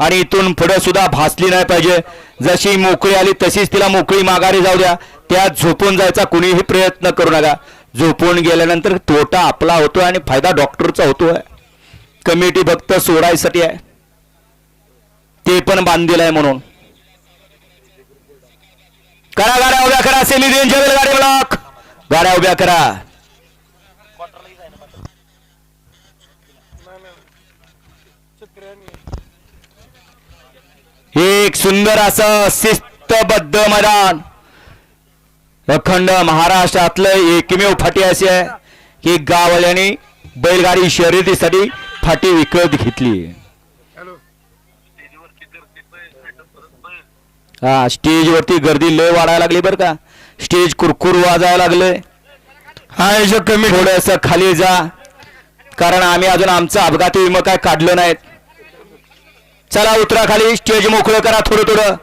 आणि इथून पुढे सुद्धा भासली नाही पाहिजे. जशी मोकळी आली तशीच तिला मोकळी माघारी जाऊ द्या. त्यात झोपून जायचा कुणीही प्रयत्न करू नका. झोपून गेल्यानंतर तोटा आपला होतो आणि फायदा डॉक्टरचा होतोय. कमिटी फक्त सोडायसाठी आहे. ते पण बांधलेलं आहे म्हणून. करा गाड्या उभ्या करा सेमी रेंजर गाडी ब्लॉक. गाड्या उभ्या करा. एक सुंदर असं शिस्तबद्ध मैदान. अखंड महाराष्ट्रातलं एकमेव फाटी अशी आहे. की गाववाल्यांनी बैलगाडी शर्यतीसाठी फाटी विकत घेतली. हा स्टेजवरती गर्दी लय वाढायला लागली बरं का. स्टेज कुरकुर वाजायला लागले. हा कमी थोडस खाली जा. कारण आम्ही अजून आमचं अपघाती विमा काय काढलं नाहीत. चला उतरा खाली स्टेज मोकळं करा थोडं थोडं.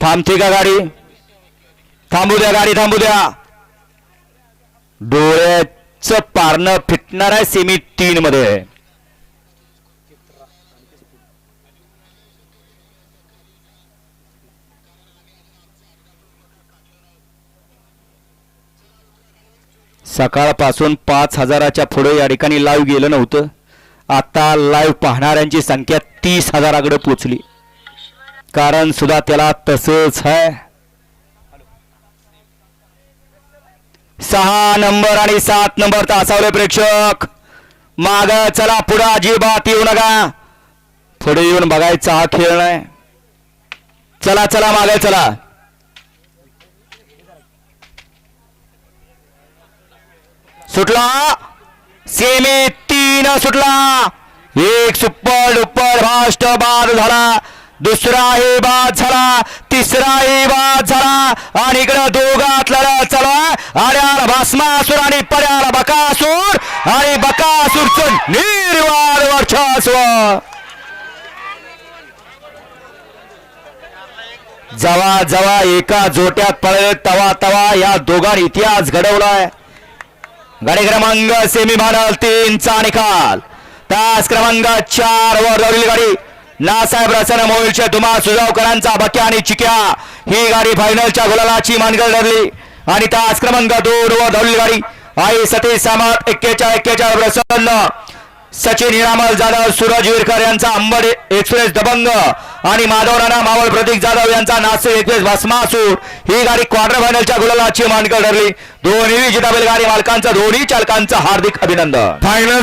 थांबते का गाडी? थांबू द्या गाडी थांबू द्या. डोळ्याचं पारणं फिटणार आहे सेमी तीन मध्ये सकाळपासून पाच हजाराच्या पुढे या ठिकाणी लाईव्ह गेलं नव्हतं. आता लाईव्ह पाहणाऱ्यांची संख्या तीस हजाराकडे पोचली. कारण सुद्धा त्याला तसंच आहे सहा नंबर आणि सात नंबर तासावले प्रेक्षक. माग चला पुढे अजिबात येऊ नका. पुढे येऊन बघायचा हा खेळ नाही. चला चला मागे चला. सुटला. सेमी तीन सुटला. एक सुपर डुपर फास्ट बाद झाला. दुसराही बाद झाला. तिसराही बाद झाला. आणि इकडं दोघात लढत चला. आड्याला भास्मासूर आणि पर्याला बकासूर. आणि बकासूरचं निर्वाण वर्चस्व. जवा जवा एका जोट्यात पळले तवा तवा या दोघांनी इतिहास घडवलाय. गाडी क्रमांक सेमी फायनल तीनचा निकाल. तास क्रमांक चार वर दौडलेली गाडी. नासाहेब रसन मोहिलच्या धुमा सुजावकरांचा बक्या आणि चिक्या. ही गाडी फायनलच्या गुलालाची मानगड ठरली. आणि तास क्रमांक दोन वर दौडलेली गाडी. आई सतीश सामत एक्केच्या एक्केच्या प्रसन्न. सचिन हिरामल जाधव सूरज विरकर यांचा अंबड एक्सप्रेस दबंग आणि माधव राणा मावळ प्रतीक जाधव यांचा नाशिक एक्सप्रेस भस्मासूर. ही गाडी क्वार्टर फायनलच्या गुलालाची मानकर ठरली. दोन्ही विजेता गाडी मालकांचं दोन्ही चालकांचं हार्दिक अभिनंदन. फायनल